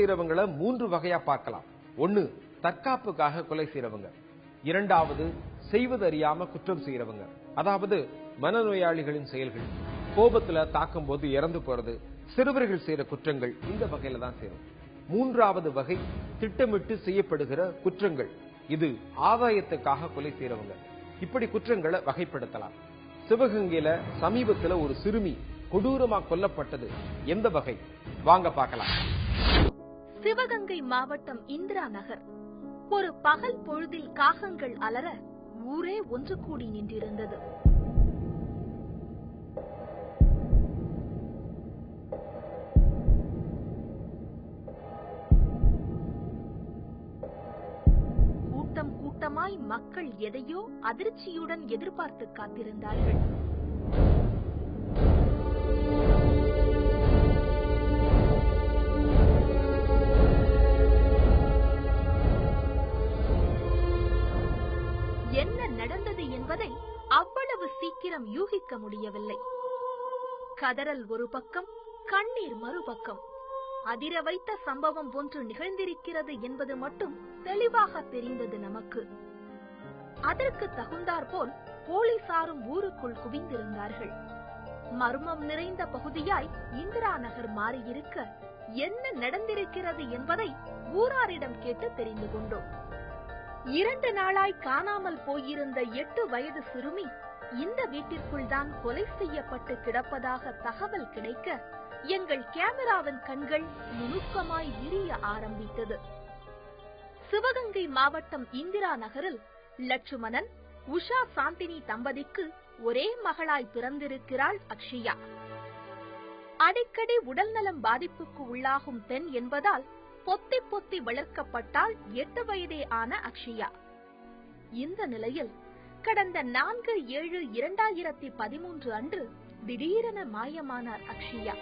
செய்யறவங்களை மூன்று வகையா பார்க்கலாம். ஒன்னு தற்காப்புக்காக கொலை செய்யறவங்க இரண்டாவது செய்வது அறியாம குற்றம் செய்யறவங்க அதாவது மனநோயாளிகளின் செயல்கள். கோபத்துல தாக்கும் போது இறந்து போறது சிறுவர்கள் செய்யற குற்றங்கள் இந்த வகையில தான் சேரும் மூன்றாவது வகை திட்டமிட்டு செய்யப்படுகிற குற்றங்கள். இது ஆதாயத்துக்காக கொலை செய்யறவங்க இப்படி குற்றங்களை வகைப்படுத்தலாம். சிவகங்கையில சமீபத்துல ஒரு சிறுமி கொடூரமா கொல்லப்பட்டது. எந்த வகை? வாங்க பார்க்கலாம். சிவகங்கை மாவட்டம் இந்திரா நகர். ஒரு பகல் பொழுதில் காகங்கள் அலற ஊரே ஒன்று கூடி நின்றிருந்தது. கூட்டம் கூட்டமாய் மக்கள் எதையோ அதிர்ச்சியுடன் எதிர்பார்த்து காத்திருந்தார்கள். மனம் யூகிக்க முடியவில்லை. கதறல் ஒரு பக்கம் கண்ணீர் மறுபக்கம். அதிர வைத்த சம்பவம் ஒன்று நிகழ்ந்திருக்கிறது என்பது மட்டும் தெளிவாக தெரிந்தது நமக்கு. அதற்கு தகுந்தாற்போல் போலீசாரும் ஊருக்குள் குவிந்திருந்தார்கள். மர்மம் நிறைந்த பகுதியாய் இந்திரா நகர் மாறியிருக்க என்ன நடந்திருக்கிறது என்பதை ஊராரிடம் கேட்டு தெரிந்து கொண்டோம். இரண்டு நாளாய் காணாமல் போயிருந்த எட்டு வயது சிறுமி இந்த வீட்டிற்குள் தான் கொலை செய்யப்பட்டு கிடப்பதாக தகவல் கிடைக்க எங்கள் கேமராவின் கண்கள் நுணுக்கமாய் விரிய ஆரம்பித்தது. சிவகங்கை மாவட்டம் இந்திரா நகரில் லட்சுமணன் உஷா சாந்தினி தம்பதிக்கு ஒரே மகளாய் பிறந்திருக்கிறாள் அக்ஷயா. அடிக்கடி உடல்நலம் பாதிப்புக்கு உள்ளாகும் பெண் என்பதால் பொத்தி பொத்தி வளர்க்கப்பட்டால் எட்டு வயதே ஆன அக்ஷயா. இந்த நிலையில் கடந்த நான்கு ஏழு இரண்டாயிரத்தி பதிமூன்று அன்று திடீரென மாயமானார் அக்ஷயா.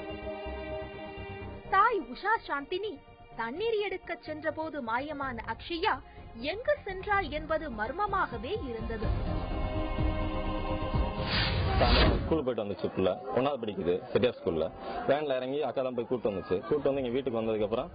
தாய் உஷா சாந்தினி தண்ணீர் எடுக்க சென்றபோது மாயமான அக்ஷயா எங்கு சென்றாள் என்பது மர்மமாகவே இருந்தது. ஸ்கூல் போயிட்டு வந்துச்சு புள்ள ஒன்னாவது படிக்குது செட்டியார் ஸ்கூல்ல வேன்ல இறங்கி அக்கா தான் போய் கூப்பிட்டு வந்துச்சு. கூப்பிட்டு வந்து இங்க வீட்டுக்கு வந்ததுக்கு அப்புறம்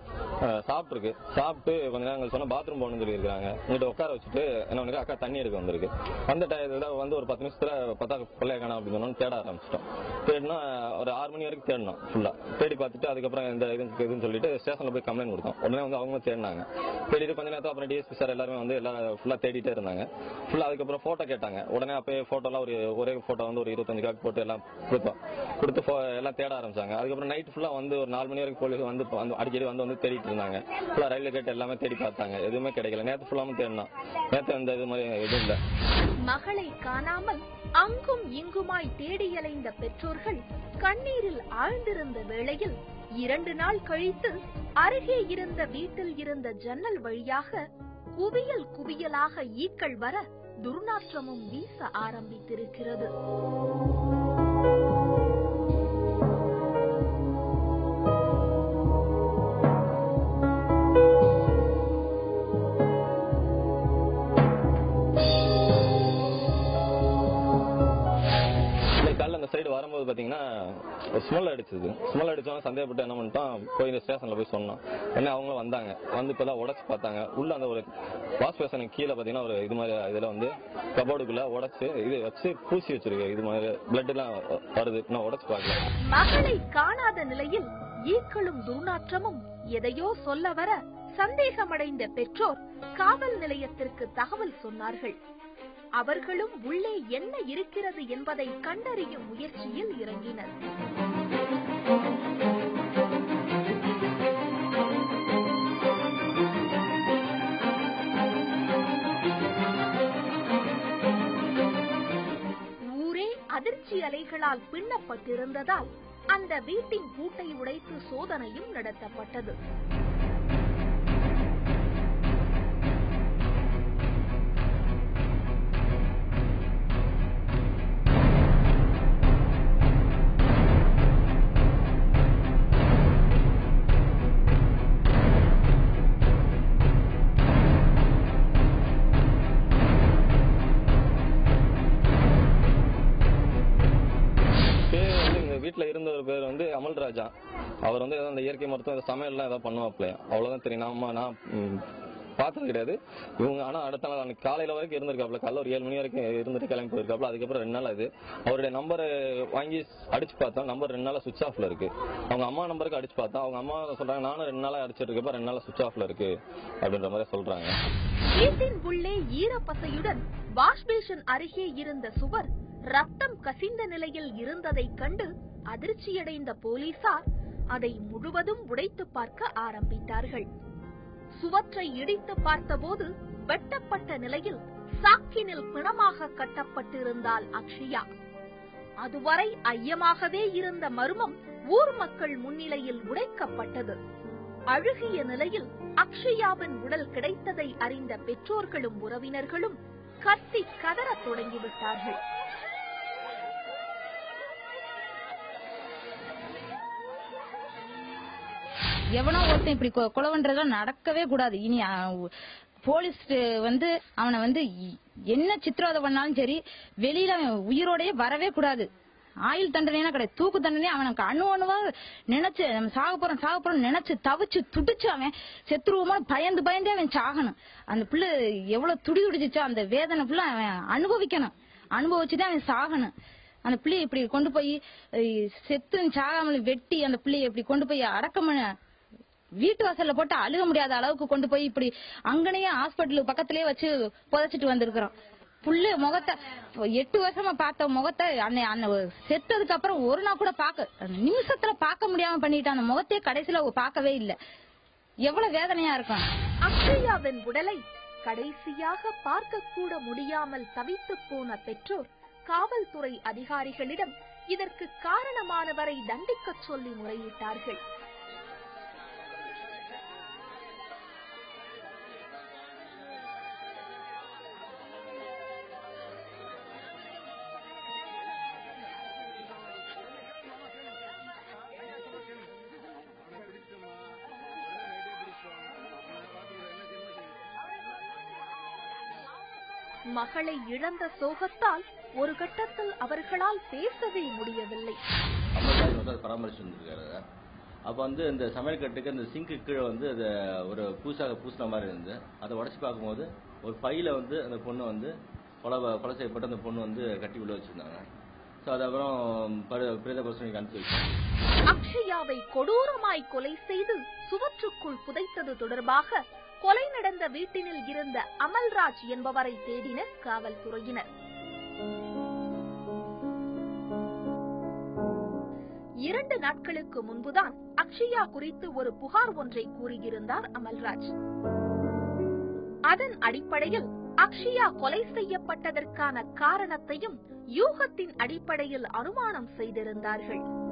சாப்பிட்டுருக்கு. சாப்பிட்டு கொஞ்ச நேரம் கழிச்சு சொன்னா பாத்ரூம் போகணும்னு சொல்லி இருக்காங்க உட்கார வச்சுட்டு என்ன பண்ணிருக்கு? அக்கா தண்ணி எடுக்க வந்திருக்கு. அந்த டயத்துல வந்து ஒரு பத்து நிமிஷத்துல பத்தா பிள்ளைய காணும் அப்படின்னு சொன்னோம் தேட ஆரம்பிச்சிட்டோம். தேடினா ஒரு ஆறு மணி வரைக்கும் தேடினோம் ஃபுல்லா தேடி பார்த்துட்டு அதுக்கப்புறம் இந்த இது இதுன்னு சொல்லிட்டு ஸ்டேஷன்ல போய் கம்ப்ளைண்ட் கொடுத்தோம். உடனே வந்து அவங்க தேடினாங்க. தேடிட்டு கொஞ்ச நேரத்துல அப்புறம் டிஎஸ்பி சார் எல்லாருமே வந்து எல்லாம் ஃபுல்லா தேடிட்டே இருந்தாங்க. ஃபுல்லா அதுக்கப்புறம் போட்டோ கேட்டாங்க. உடனே அப்பயே போட்டோலாம் ஒரு ஒரே போட்டோ வந்து ஒரு இருபத்தஞ்சு காப்பி போட்டு எல்லாம் கொடுத்தோம் கொடுத்து எல்லாம் தேட ஆரம்பிச்சாங்க. அதுக்கப்புறம் நைட் ஃபுல்லா வந்து ஒரு நாலு மணி வரைக்கும் போலீஸ் வந்து அடிக்கடி வந்து வந்து தேடிட்டு இருந்தாங்க. ஃபுல்லா ரயில்வே கேட் எல்லாமே தேடி பார்த்தாங்க. எதுவுமே கிடைக்கல. நேத்து ஃபுல்லாவும் தேடினோம். நேத்து அந்த இது மாதிரி எதுவும் இல்லை. மகளை காணாமல் அங்கும் இங்குமாய் தேடி அலைந்த பெற்றோர்கள் கண்ணீரில் ஆழ்ந்திருந்த வேளையில் இரண்டு நாள் கழித்து அருகே இருந்த வீட்டில் இருந்த ஜன்னல் வழியாக குவியல் குவியலாக ஈக்கள் வர துர்நாற்றமும் வீச ஆரம்பித்திருக்கிறது. அந்த சைடு வரும்போது பாத்தீங்கன்னா ஸ்மெல் அடிச்சது. ஸ்மெல் அடிச்சவங்க சந்தேகப்பட்டு என்ன பண்ணிட்டான்? போய் ஸ்டேஷன்ல போய் சொன்னான். உடனே அவங்களும் வந்தாங்க. வந்து இப்பதான் உடச்சு பார்த்தாங்க. உள்ள அந்த ஒரு வாஷ் பேசனுக்கு கீழே பாத்தீங்கன்னா ஒரு இது மாதிரி இதுல வந்து கபோர்டுக்குள்ள உடச்சு இது வச்சு பூசி வச்சிருக்கு. இது மாதிரி பிளட் எல்லாம் வருது. நான் உடச்சு பார்க்கல. மகளை காணாத நிலையில் ஈக்களும் துர்நாற்றமும் எதையோ சொல்ல வர சந்தேகமடைந்த பெற்றோர் காவல் நிலையத்திற்கு தகவல் சொன்னார்கள். அவர்களும் உள்ளே என்ன இருக்கிறது என்பதை கண்டறியும் முயற்சியில் இறங்கினர். அதிர்ச்சி அலைகளால் பின்னப்பட்டிருந்ததால் அந்த வீட்டின் பூட்டை உடைத்து சோதனையும் நடத்தப்பட்டது. வீட்டுல இருந்த ஒரு பேர் வந்து அமல்ராஜா அவர் வந்து ஏதோ அந்த இயற்கை மருத்துவம் ஏதோ சமையல்லாம் ஏதோ பண்ணுவாப்ல அவ்வளவுதான் தெரியும். நாம நான் பார்த்தது கிடையாது. இவங்க ஆனா அடுத்த நாள் அன்னைக்கு காலையில வரைக்கும் இருந்திருக்காப்ல காலைல ஒரு ஏழு மணி வரைக்கும் இருந்துட்டு கிளம்பி போயிருக்காப்ல அதுக்கப்புறம் ரெண்டு நாள் அது. அவருடைய நம்பரை வாங்கி அடிச்சு பார்த்தோம். நம்பர் ரெண்டு நாள் சுவிச் ஆஃப்ல இருக்கு. அவங்க அம்மா நம்பருக்கு அடிச்சு பார்த்தோம். அவங்க அம்மா சொல்றாங்க நானும் ரெண்டு நாளா அடிச்சிட்டு இருக்கப்ப ரெண்டு நாள் சுவிச் ஆஃப்ல இருக்கு. அப்படின்ற மாதிரி சொல்றாங்க. வீட்டின் உள்ளே ஈரப்பசையுடன் வாஷ்பேஷன் அருகே இருந்த சுவர் ரத்தம் கசிந்த நிலையில் இருந்ததைக் கண்டு அதிர்ச்சியடைந்த போலீசார் அதை முழுவதும் உடைத்து பார்க்க ஆரம்பித்தார்கள். சுவற்றை இடித்து பார்த்தபோது வெட்டப்பட்ட நிலையில் சாக்கினில் பிணமாக கட்டப்பட்டிருந்தால் அக்ஷயா. அதுவரை ஐயமாகவே இருந்த மர்மம் ஊர் மக்கள் முன்னிலையில் உடைக்கப்பட்டது. அழுகிய நிலையில் அக்ஷயாவின் உடல் கிடைத்ததை அறிந்த பெற்றோர்களும் உறவினர்களும் கத்தி கதறத் தொடங்கிவிட்டார்கள். எவனோ ஒருத்தன் இப்படி கொ- நடக்கவே கூடாது. இனி போலீஸ் வந்து அவனை வந்து என்ன சித்திரவதை பண்ணாலும் சரி வெளியில அவன் உயிரோடயே வரவே கூடாது. ஆயுள் தண்டனைனா கிடையாது. தூக்கு தண்டனை அவனுக்கு அணு அணுவா நினைச்சு நம்ம சாக போறோம் சாக போறோம் நினைச்சு தவிச்சு துடிச்சு அவன் செத்துருவோமா பயந்து பயந்தே அவன் சாகணும். அந்த பிள்ளை எவ்வளவு துடி துடிச்சிச்சோ அந்த வேதனை ஃபுல்லா அவன் அனுபவிக்கணும். அனுபவிச்சுதான் அவன் சாகணும். அந்த பிள்ளைய இப்படி கொண்டு போய் செத்து சாகாமல் வெட்டி அந்த பிள்ளைய இப்படி கொண்டு போய் அடக்கம் வீட்டு வாசல்ல போட்டு அழுக முடியாத அளவுக்கு கொண்டு போய் இப்படி அங்கனையே ஹாஸ்பிட்டல் பக்கத்திலேயே வச்சு புதைச்சிட்டு வந்திருக்கிறோம். புள்ள முகத்தை எட்டு வருஷமா பார்த்த முகத்தை அன்னை அன்னை செத்ததுக்கு அப்புறம் ஒரு நாள் கூட பார்க்க நிமிஷத்துல பார்க்க முடியாம பண்ணிட்டு அந்த முகத்தையே கடைசியில பார்க்கவே இல்லை. எவ்வளவு வேதனையா இருக்கும். அக்ஷயாவின் உடலை கடைசியாக பார்க்க கூட முடியாமல் தவித்துப் போன பெற்றோர் காவல்துறை அதிகாரிகளிடம் இதற்கு காரணமானவரை தண்டிக்கச் சொல்லி முறையிட்டார்கள். மகளை இழந்த சோகத்தால் ஒரு கட்டத்தில் அவர்களால் பேசவே முடியவில்லை. பராமரிச்சு அப்போ வந்து இந்த சமையல் கட்டுக்கு அந்த சிங்க்கு கீழே வந்து அது ஒரு பூசாக பூசின மாதிரி இருந்து அதை உடச்சி பார்க்கும்போது ஒரு பையில வந்து அந்த பொண்ணு வந்து கொலை கொலை செய்யப்பட்ட அந்த பொண்ணு வந்து கட்டி உள்ள வச்சிருந்தாங்க. ஸோ அதுக்கப்புறம் பரி- பிரேத பரிசோதனைக்கு அனுப்பி அக்ஷயாவை கொடூரமாய் கொலை செய்து சுவற்றுக்குள் புதைத்தது தொடர்பாக கொலை நடந்த வீட்டினில் இருந்த அமல்ராஜ் என்பவரை தேடினர் காவல்துறையினர். இரண்டு நாட்களுக்கு முன்புதான் அக்ஷயா குறித்து ஒரு புகார் ஒன்றை கூறியிருந்தார் அமல்ராஜ். அதன் அடிப்படையில் அக்ஷயா கொலை செய்யப்பட்டதற்கான காரணத்தையும் யூகத்தின் அடிப்படையில் அனுமானம் செய்திருந்தார்கள்.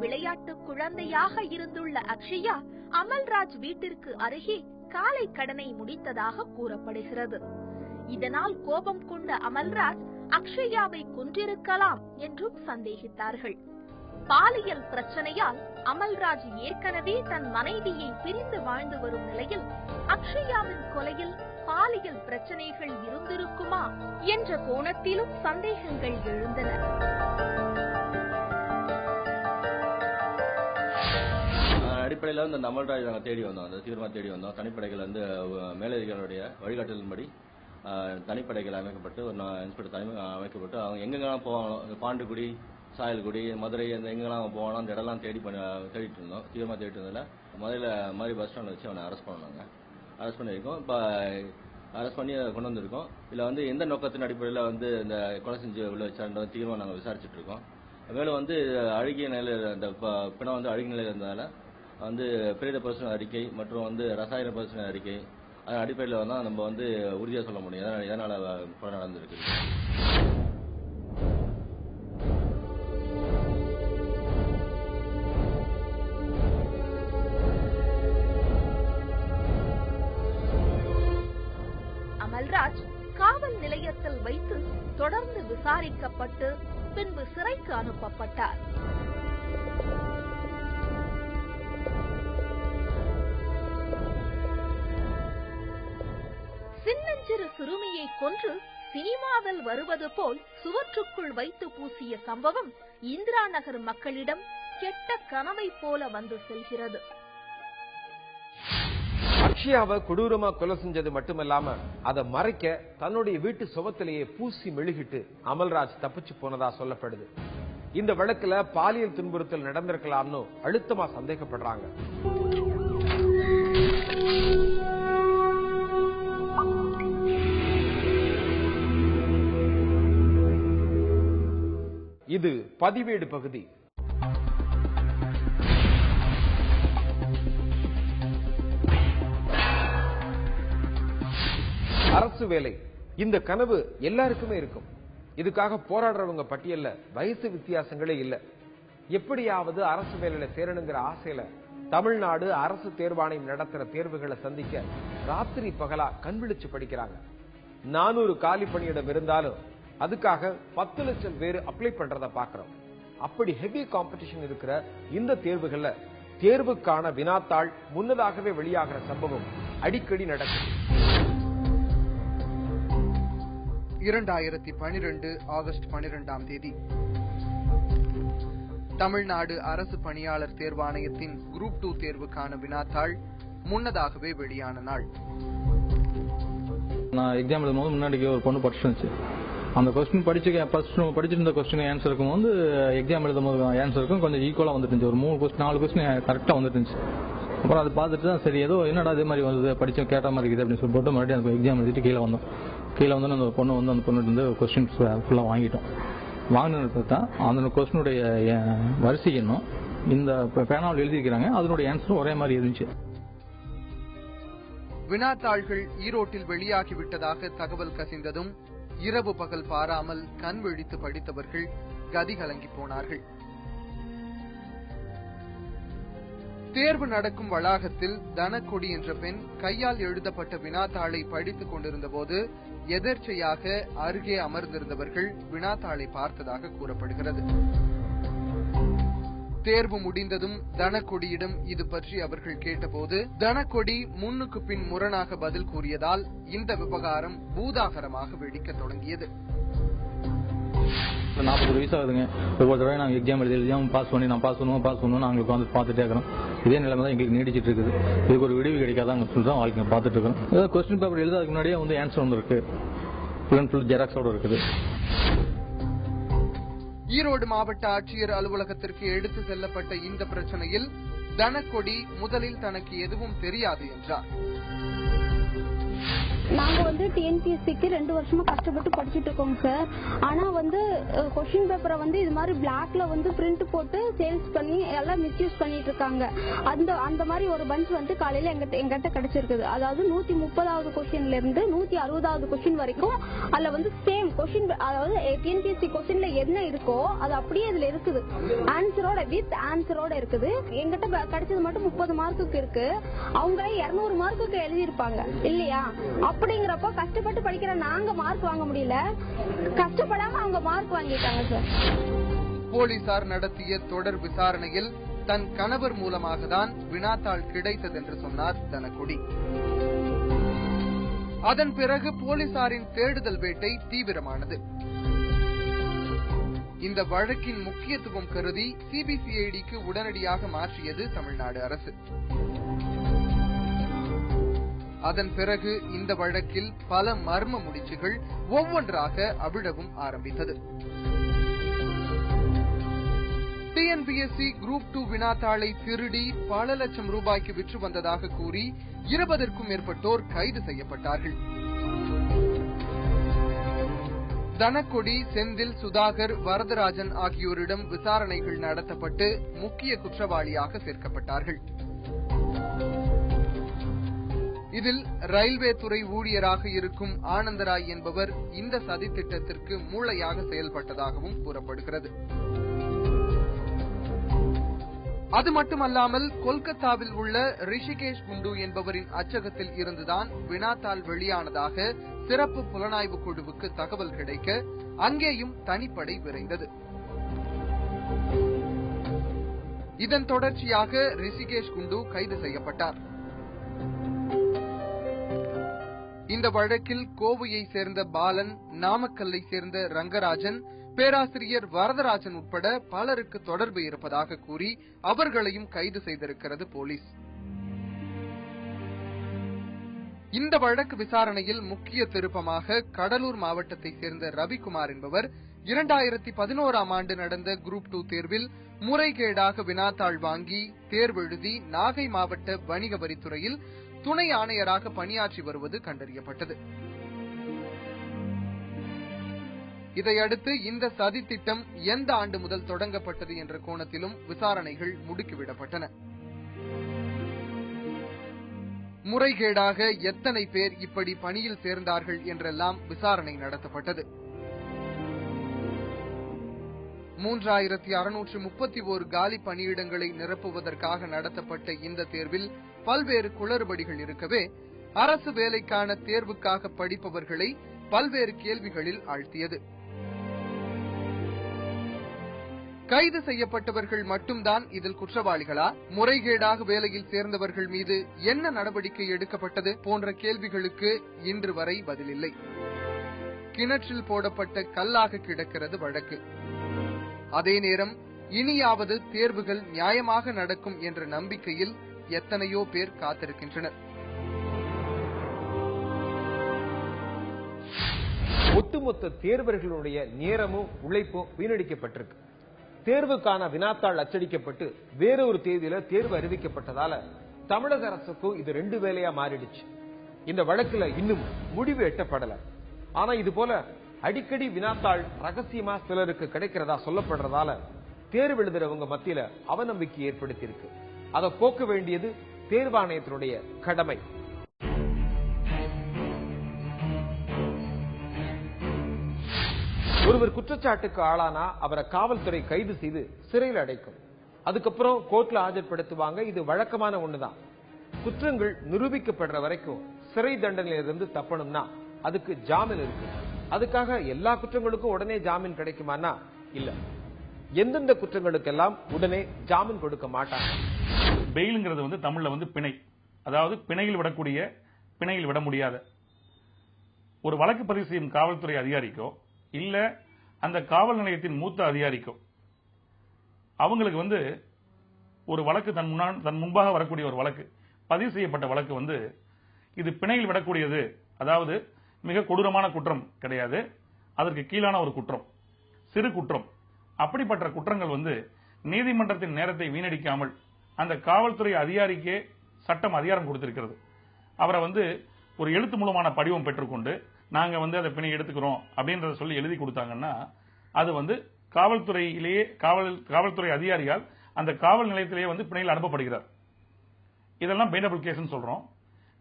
விளையாட்டு குழந்தையாக இருந்துள்ள அக்ஷயா அமல்ராஜ் வீட்டிற்கு அருகே காலை கடனை முடித்ததாக கூறப்படுகிறது. இதனால் கோபம் கொண்ட அமல்ராஜ் அக்ஷயாவை கொன்றிருக்கலாம் என்றும் சந்தேகித்தார்கள். பாலியல் பிரச்சனையால் அமல்ராஜ் ஏற்கனவே தன் மனைவியை பிரிந்து வாழ்ந்து வரும் நிலையில் அக்ஷயாவின் கொலையில் பாலியல் பிரச்சனைகள் இருந்திருக்குமா என்ற கோணத்திலும் சந்தேகங்கள் எழுந்தன. அடிப்படையில் இந்த அந்த அமல்ராஜ் நாங்கள் தேடி வந்தோம். அந்த தீவிரமாக தேடி வந்தோம். தனிப்படைகள் வந்து அஹ், மேலதிகாரிகளுடைய வழிகாட்டலின்படி தனிப்படைகள் அமைக்கப்பட்டு ஒரு இன்ஸ்பெக்டர் தனி அமைக்கப்பட்டு அவங்க எங்கெங்கெல்லாம் போவாங்களோ பாண்டுக்குடி சாயல்குடி மதுரை அந்த எங்கெல்லாம் போவானோ அந்த இடம்லாம் தேடி பண்ணி தேடிட்டு இருந்தோம். தீவிரமாக தேடிட்டு இருந்ததில் முதல்ல மாதிரி பஸ் ஸ்டாண்ட் வச்சு அவனை அரெஸ்ட் பண்ணாங்க. அரெஸ்ட் பண்ணியிருக்கோம். இப்போ அரெஸ்ட் பண்ணி கொண்டு வந்திருக்கோம். இதில் வந்து எந்த நோக்கத்தின் அடிப்படையில் வந்து இந்த கொலை செஞ்சு உள்ள வச்சான்ற தீவிரமாக நாங்கள் விசாரிச்சுட்டு இருக்கோம். மேலும் வந்து அழுகிய நிலையில் அந்த ப- பிணம் வந்து அழுகிய நிலையில் இருந்ததால் வந்து பிரேத பரிசோதனை அறிக்கை மற்றும் வந்து ரசாயன பரிசோதனை அறிக்கை அதன் அடிப்படையில் தான் நம்ம வந்து உறுதியாக சொல்ல முடியும். எதனால- கொலை நடந்திருக்கு? அமல்ராஜ் காவல் நிலையத்தில் வைத்து தொடர்ந்து விசாரிக்கப்பட்டு பின்பு சிறைக்கு அனுப்பப்பட்டார். சிறுமியை கொன்று சினிமாவில் வருவது போல் சுவற்றுக்குள் வைத்து பூசிய சம்பவம் இந்திரா நகர் மக்களிடம் கெட்ட கனவை போல வந்து செல்கிறது. அக்ஷயாவை கொடூரமா கொலை செஞ்சது மட்டுமல்லாம அதை மறைக்க தன்னுடைய வீட்டு சுவத்திலேயே பூசி மெழுகிட்டு அமல்ராஜ் தப்பிச்சு போனதா சொல்லப்படுது. இந்த வழக்குல பாலியல் துன்புறுத்தல் நடந்திருக்கலாம்னு அழுத்தமா சந்தேகப்படுறாங்க. இது பதிவேடு பகுதி. அரசு வேலை. இந்த கனவு எல்லாருக்குமே இருக்கும். இதுக்காக போராடுறவங்க பட்டியல்ல வயசு வித்தியாசங்களே இல்ல. எப்படியாவது அரசு வேலையில சேரணுங்கிற ஆசையில தமிழ்நாடு அரசு தேர்வாணையம் நடத்துற தேர்வுகளை சந்திக்க ராத்திரி பகலா கண்விழிச்சு படிக்கிறாங்க. நானூறு காலி பணியிடம் இருந்தாலும் அதுக்காக பத்து லட்சம் பேர் அப்ளை பண்றத பாக்குறோம் அப்படி ஹெவி காம்படிஷன் இருக்கிற இந்த தேர்வுகள்ல தேர்வுக்கான வினாத்தாள் முன்னதாகவே வெளியாகிற சம்பவம் அடிக்கடி நடக்கும். இரண்டாயிரத்தி பனிரெண்டு ஆகஸ்ட் பனிரெண்டாம் தேதி தமிழ்நாடு அரசு பணியாளர் தேர்வாணையத்தின் குரூப் டூ தேர்வுக்கான வினாத்தாள் முன்னதாகவே வெளியான நாள். நான் எக்ஸாம் எழுதும் போது முன்னாடி ஒரு பொண்ணு படிச்சு இருந்துச்சு அந்த கொஸ்டின் படிச்சு ஃபர்ஸ்ட் படிச்சிருந்த கொஸ்டின் ஆன்சருக்கும் வந்து எக்ஸாம் எழுதும் போது ஆன்சருக்கும் கொஞ்சம் ஈக்குவலா வந்துட்டு ஒரு மூணு கொஸ்டின் நாலு கொஸ்டின் கரெக்டா வந்துட்டு அப்புறம் அதை பார்த்துட்டு தான் சரி ஏதோ என்னடா இதே மாதிரி வந்தது படிச்சு கேட்ட மாதிரி இருக்குது அப்படின்னு சொல்லி போட்டு மறுபடியும் அந்த எக்ஸாம் எழுதிட்டு கீழே வந்தோம். கீழே வந்து அந்த பொண்ணு வந்து அந்த பொண்ணு வந்து கொஸ்டின் ஃபுல்லாக வாங்கிட்டோம். வாங்கினது தான் அந்த கொஸ்டினுடைய வரிசை என்னும் இந்த பேனாவில் எழுதியிருக்கிறாங்க அதனுடைய ஆன்சரும் ஒரே மாதிரி இருந்துச்சு. வினாத்தாள்கள் ஈரோட்டில் வெளியாகிவிட்டதாக தகவல் கசிந்ததும் இரவு பகல் பாராமல் கண் விழித்து படித்தவர்கள் கதி கலங்கி போனார்கள். தேர்வு நடக்கும் வளாகத்தில் தனக்கொடி என்ற பெண் கையால் எழுதப்பட்ட வினாத்தாளை படித்துக் கொண்டிருந்த போது எதர்ச்சையாக அருகே அமர்ந்திருந்தவர்கள் வினாத்தாளை பார்த்ததாக கூறப்படுகிறது. தேர்வு முடிந்ததும் தனக்கொடியிடம் இது பற்றி அவர்கள் கேட்டபோது தனக்கொடி முன்னுக்கு பின் முரணாக பதில் கூறியதால் இந்த விவகாரம் பூதாகரமாக வெடிக்க தொடங்கியது. நாற்பது வயசு ஆகுதுங்க. ஒவ்வொரு தடவை நாங்கள் எக்ஸாம் எழுதி எக்ஸாம் பாஸ் பண்ணி நான் பாஸ் பண்ணுவோம் பாஸ் பண்ணுவோம் நாங்கள் உட்காந்து பார்த்துட்டே இருக்கிறோம். இதே நிலைமை தான் எங்களுக்கு நீடிச்சிட்டு இருக்குது. இதுக்கு ஒரு விடிவு கிடைக்காதாங்க சொல்லி தான் வாழ்க்கை பார்த்துட்டு இருக்கிறோம். ஏதாவது கொஸ்டின் பேப்பர் எழுதாதுக்கு முன்னாடியே வந்து ஆன்சர் வந்து இருக்கு. ஃபுல் அண்ட் ஃபுல் ஜெராக்ஸோட இருக்குது. ஈரோடு மாவட்ட ஆட்சியர் அலுவலகத்திற்கு எடுத்து செல்லப்பட்ட இந்த பிரச்சனையில் தனக்கொடி முதலில் தனக்கு எதுவும் தெரியாது என்றார். நாங்க வந்து டிஎன்பிஎஸ்சிக்கு ரெண்டு வருஷமா கஷ்டப்பட்டு படிச்சுட்டு இருக்கோம் சார். ஆனா வந்து கொஸ்டின் பேப்பரை வந்து இது மாதிரி பிளாக்ல வந்து பிரிண்ட் போட்டு சேல்ஸ் பண்ணி எல்லாம் மிஸ்யூஸ் பண்ணிட்டு இருக்காங்க. அந்த அந்த மாதிரி ஒரு பஞ்ச் வந்து காலையில எங்கிட்ட எங்கிட்ட கிடைச்சிருக்குது. அதாவது நூத்தி முப்பதாவது கொஸ்டின்ல இருந்து நூத்தி அறுபதாவது கொஸ்டின் வரைக்கும் அதுல வந்து சேம் கொஸ்டின் அதாவது டிஎன்பிஎஸ்சி கொஸ்டின்ல என்ன இருக்கோ அது அப்படியே இதுல இருக்குது. ஆன்சரோட வித் ஆன்சரோட இருக்குது. எங்கிட்ட கிடைச்சது மட்டும் முப்பது மார்க்குக்கு இருக்கு. அவங்க இருநூறு மார்க்குக்கு எழுதியிருப்பாங்க. இல்லையா? அப்படிங்கிறப்ப கஷ்டப்பட்டு படிக்கிற நாங்க மார்க் வாங்க முடியல. கஷ்டப்படாம அவங்க மார்க் வாங்கிட்டாங்க சார் போலீசார் நடத்திய தொடர் விசாரணையில் தன் கணவர் மூலமாக தான் வினாத்தாள் கிடைத்தது என்று சொன்னார் தனக்குடி. அதன் பிறகு போலீசாரின் தேடுதல் வேட்டை தீவிரமானது. இந்த வழக்கின் முக்கியத்துவம் கருதி சிபிசிஐடிக்கு உடனடியாக மாற்றியது தமிழ்நாடு அரசு. அதன் பிறகு இந்த வழக்கில் பல மர்ம முடிச்சுகள் ஒவ்வொன்றாக அவிழவும் ஆரம்பித்தது. டிஎன்பிஎஸ்சி குரூப் டூ வினாத்தாளை திருடி பல லட்சம் ரூபாய்க்கு விற்று வந்ததாக கூறி இருபதற்கும் மேற்பட்டோர் கைது செய்யப்பட்டார்கள். தனக்கொடி செந்தில் சுதாகர் வரதராஜன் ஆகியோரிடம் விசாரணைகள் நடத்தப்பட்டு முக்கிய குற்றவாளியாக சேர்க்கப்பட்டார்கள். இதில் ரயில்வே துறை ஊழியராக இருக்கும் ஆனந்தராய் என்பவர் இந்த சதி திட்டத்திற்கு மூளையாக செயல்பட்டதாகவும் கூறப்படுகிறது. அது மட்டுமல்லாமல் கொல்கத்தாவில் உள்ள ரிஷிகேஷ் குண்டு என்பவரின் அச்சகத்தில் இருந்துதான் வினாத்தாள் வெளியானதாக சிறப்பு புலனாய்வு குழுவுக்கு தகவல் கிடைக்க அங்கேயும் தனிப்படை விரைந்தது. இதன் தொடர்ச்சியாக ரிஷிகேஷ் குண்டு கைது செய்யப்பட்டார். இந்த வழக்கில் கோவையை சேர்ந்த பாலன் நாமக்கல்லை சேர்ந்த ரங்கராஜன் பேராசிரியர் வரதராஜன் உட்பட பலருக்கு தொடர்பு இருப்பதாக கூறி அவர்களையும் கைது செய்திருக்கிறது போலீஸ். இந்த வழக்கு விசாரணையில் முக்கிய திருப்பமாக கடலூர் மாவட்டத்தை சேர்ந்த ரவிக்குமார் என்பவர் இரண்டாயிரத்தி பதினோராம் ஆண்டு நடந்த குரூப் டூ தேர்வில் முறைகேடாக வினாத்தாள் வாங்கி தேர்வெழுதி நாகை மாவட்ட வணிக வரித்துறையில் துணை ஆணையராக பணியாற்றி வருவது கண்டறியப்பட்டது. இதையடுத்து இந்த சதி திட்டம் எந்த ஆண்டு முதல் தொடங்கப்பட்டது என்ற கோணத்திலும் விசாரணைகள் முடுக்கிவிடப்பட்டன. முறைகேடாக எத்தனை பேர் இப்படி பணியில் சேர்ந்தார்கள் என்றெல்லாம் விசாரணை நடத்தப்பட்டது. மூன்றாயிரத்தி அறுநூற்று முப்பத்தி ஓரு காலி பணியிடங்களை நிரப்புவதற்காக நடத்தப்பட்ட இந்த தேர்வில் பல்வேறு குளறுபடிகள் இருக்கவே அரசு வேலைக்கான தேர்வுக்காக படிப்பவர்களை பல்வேறு கேள்விகளில் ஆழ்த்தியது. கைது செய்யப்பட்டவர்கள் மட்டும்தான் இதில் குற்றவாளிகளா? முறைகேடாக வேலையில் சேர்ந்தவர்கள் மீது என்ன நடவடிக்கை எடுக்கப்பட்டது போன்ற கேள்விகளுக்கு இன்று வரை பதிலில்லை. கிணற்றில் போடப்பட்ட கல்லாக கிடக்கிறது வழக்கு. அதே நேரம் இனியாவது தேர்வுகள் நியாயமாக நடக்கும் என்ற நம்பிக்கையில் எத்தனையோ பேர் காத்திருக்கின்றனர். ஒட்டுமொத்த தேர்வர்களுடைய நேரமும் உழைப்பும் வீணடிக்கப்பட்டிருக்கு. தேர்வுக்கான வினாத்தாள் அச்சடிக்கப்பட்டு வேறொரு தேதியில தேர்வு அறிவிக்கப்பட்டதால தமிழக அரசுக்கும் இது ரெண்டு வேலையா மாறிடுச்சு. இந்த வழக்குல இன்னும் முடிவு எட்டப்படல. ஆனா இது போல அடிக்கடி வினாத்தாள் ரகசியமா சிலருக்கு கிடைக்கிறதா சொல்லப்படுறதால தேர்வு எழுதுறவங்க மத்தியில அவநம்பிக்கை ஏற்படுத்தி இருக்கு அதை போக்க வேண்டியது தேர்வாணையத்தினுடைய கடமை. ஒருவர் குற்றச்சாட்டுக்கு ஆளானா அவரை காவல்துறை கைது செய்து சிறையில் அடைக்கும். அதுக்கப்புறம் கோர்ட்ல ஆஜர்படுத்துவாங்க இது வழக்கமான ஒண்ணுதான். குற்றங்கள் நிரூபிக்கப்படுற வரைக்கும் சிறை தண்டனையிலிருந்து தப்பணும்னா அதுக்கு ஜாமீன் இருக்கு. அதுக்காக எல்லா குற்றங்களுக்கும் உடனே ஜாமீன் கிடைக்குமானா இல்ல. எந்தெந்த குற்றங்களுக்கெல்லாம் உடனே ஜாமீன் கொடுக்க மாட்டாங்க. பெயிலுங்கிறது வந்து தமிழ்ல வந்து பிணை. அதாவது பிணையில் விடக்கூடிய பிணையில் விட முடியாத. ஒரு வழக்கு பதிவு செய்யும் காவல்துறை அதிகாரிக்கோ இல்ல அந்த காவல் நிலையத்தின் மூத்த அதிகாரிக்கோ அவங்களுக்கு வந்து ஒரு வழக்கு தன் முன்னால் தன் முன்பாக வரக்கூடிய ஒரு வழக்கு பதிவு செய்யப்பட்ட வழக்கு வந்து இது பிணையில் விடக்கூடியது. அதாவது மிக கொடூரமான குற்றம் கிடையாது. அதற்கு கீழான ஒரு குற்றம் சிறு குற்றம். அப்படிப்பட்ட குற்றங்கள் வந்து நீதிமன்றத்தின் நேரத்தை வீணடிக்காமல் அந்த காவல்துறை அதிகாரிக்கே சட்டம் அதிகாரம் கொடுத்திருக்கிறது. அவரை வந்து ஒரு எழுத்து மூலமான படிவம் பெற்றுக்கொண்டு நாங்க வந்து அதை பிணை எடுத்துக்கிறோம் அப்படின்றத சொல்லி எழுதி கொடுத்தாங்கன்னா அது வந்து காவல்துறையிலேயே காவல் காவல்துறை அதிகாரியால் அந்த காவல் நிலையத்திலேயே வந்து பிணையில் அனுப்பப்படுகிறார். இதெல்லாம் பெயிலபிள் கேஸ்னு சொல்றோம்.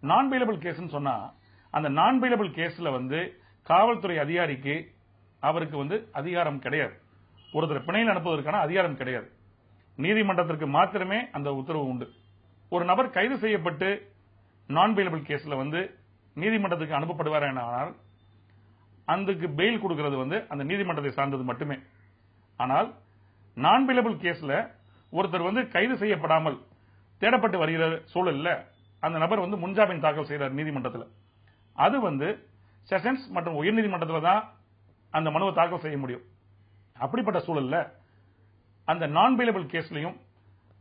நான் பெயிலபிள் கேஸ்னு சொன்னா அந்த நான் பெயிலபிள் கேஸ்ல வந்து காவல்துறை அதிகாரிக்கு அவருக்கு வந்து அதிகாரம் கிடையாது. ஒருத்தர் பிணையில் அனுப்புவதற்கான அதிகாரம் கிடையாது. நீதிமன்றத்திற்கு மாத்திரமே அந்த உத்தரவு உண்டு. ஒரு நபர் கைது செய்யப்பட்டு நான் பெயிலபிள் கேஸ்ல வந்து நீதிமன்றத்துக்கு அனுப்பப்படுவார் ஆனால் அதுக்கு பெயில் கொடுக்கிறது வந்து அந்த நீதிமன்றத்தை சார்ந்தது மட்டுமே. ஆனால் நான் பெயிலபிள் கேஸ்ல ஒருத்தர் வந்து கைது செய்யப்படாமல் தேடப்பட்டு வருகிற சூழல்ல அந்த நபர் வந்து முன்ஜாமீன் தாக்கல் செய்கிறார் நீதிமன்றத்தில். அது வந்து செஷன்ஸ் மற்றும் உயர்நீதிமன்றத்தில் தான் அந்த மனுவை தாக்கல் செய்ய முடியும். அப்படிப்பட்ட சூழல்ல அந்த நான் பெயிலபிள் கேஸ்லையும்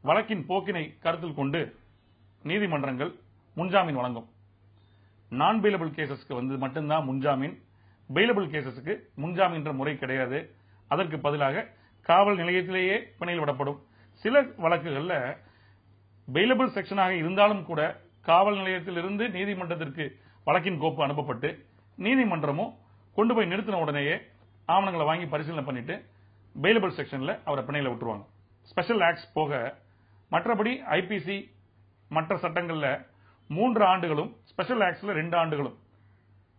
வழக்கின் போக்கினை கருத்தில் கொண்டு நீதிமன்றங்கள் முன்ஜாமீன் வழங்கும். நான் பெயிலபிள் கேசஸ்க்கு வந்து மட்டும்தான் முன்ஜாமீன். பெயிலபிள் கேசஸ்க்கு முன்ஜாமீன்ற முறை கிடையாது. அதற்கு பதிலாக காவல் நிலையத்திலேயே பிணையில் விடப்படும். சில வழக்குகளில் பெயிலபிள் செக்ஷனாக இருந்தாலும் கூட காவல் நிலையத்திலிருந்து நீதிமன்றத்திற்கு வழக்கின் கோப்பு அனுப்பப்பட்டு நீதிமன்றமும் கொண்டு போய் நிறுத்தின உடனேயே ஆவணங்களை வாங்கி பரிசீலனை பண்ணிட்டு பெயிலபிள் செக்ஷன்ல அவரை பிணையில விட்டுருவாங்க. ஸ்பெஷல் ஆக்ட்ஸ் போக மற்றபடி ஐபிசி மற்ற சட்டங்கள்ல மூன்று ஆண்டுகளும் ஸ்பெஷல் ஆக்ட்ஸ்ல ரெண்டு ஆண்டுகளும்.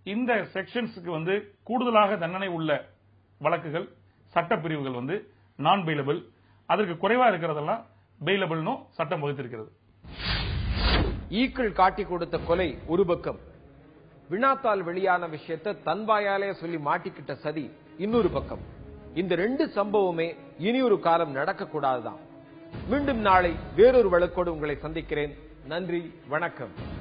இந்த செக்ஷன்ஸுக்கு வந்து கூடுதலாக தண்டனை உள்ள வழக்குகள் சட்டப்பிரிவுகள் வந்து நான் பெயிலபிள் அதற்கு குறைவா இருக்கிறதெல்லாம் பெயிலபிள்னும் சட்டம் வகுத்திருக்கிறது. ஈக்கள் காட்டி கொடுத்த கொலை ஒரு பக்கம். வினாத்தால் வெளியான விஷயத்தை தன்வாயாலே சொல்லி மாட்டிக்கிட்ட சதி இன்னொரு பக்கம். இந்த ரெண்டு சம்பவமே இனி ஒரு காலம் நடக்கக்கூடாதுதான். மீண்டும் நாளை வேறொரு வழக்கோடு உங்களை சந்திக்கிறேன். நன்றி வணக்கம்.